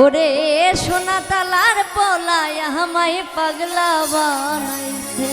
ওরে সোনা তালার পলায় আমায় পাগলা বানাইছে।